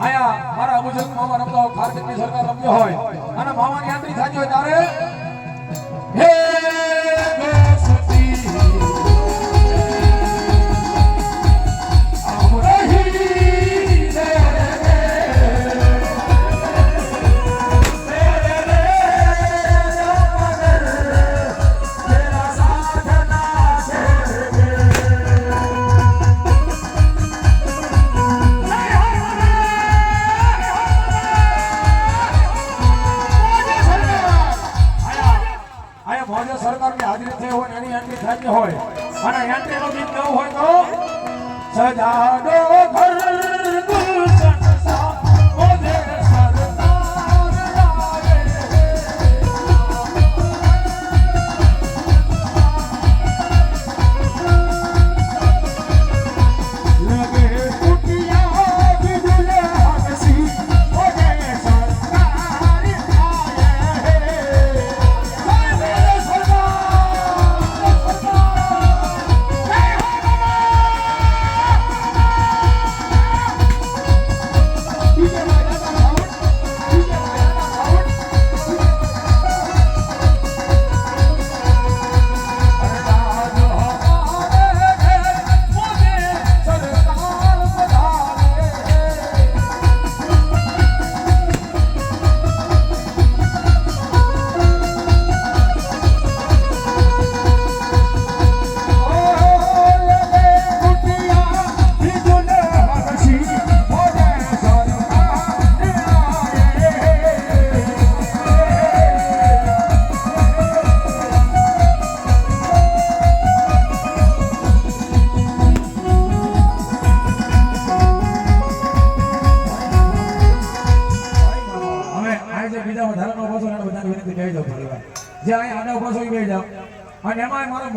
આયા મારા અબુજલ મામા રમતા હોય કાર્તિકની સરકાર રમ્યો હોય, અને મામાની આંતરી થાકી હોય ત્યારે, હે હાજરી થઈ હોય એની એન્ટ્રી થતી હોય. અને એન્ટ્રીનું ગીત ગાવું હોય તો સજાડો બીજા વધારાનો ઊભો છો એને બધાને થોડી જે અહીંયા આડા ઊભો છો એ બેસી જાઓ. અને એમાં મારો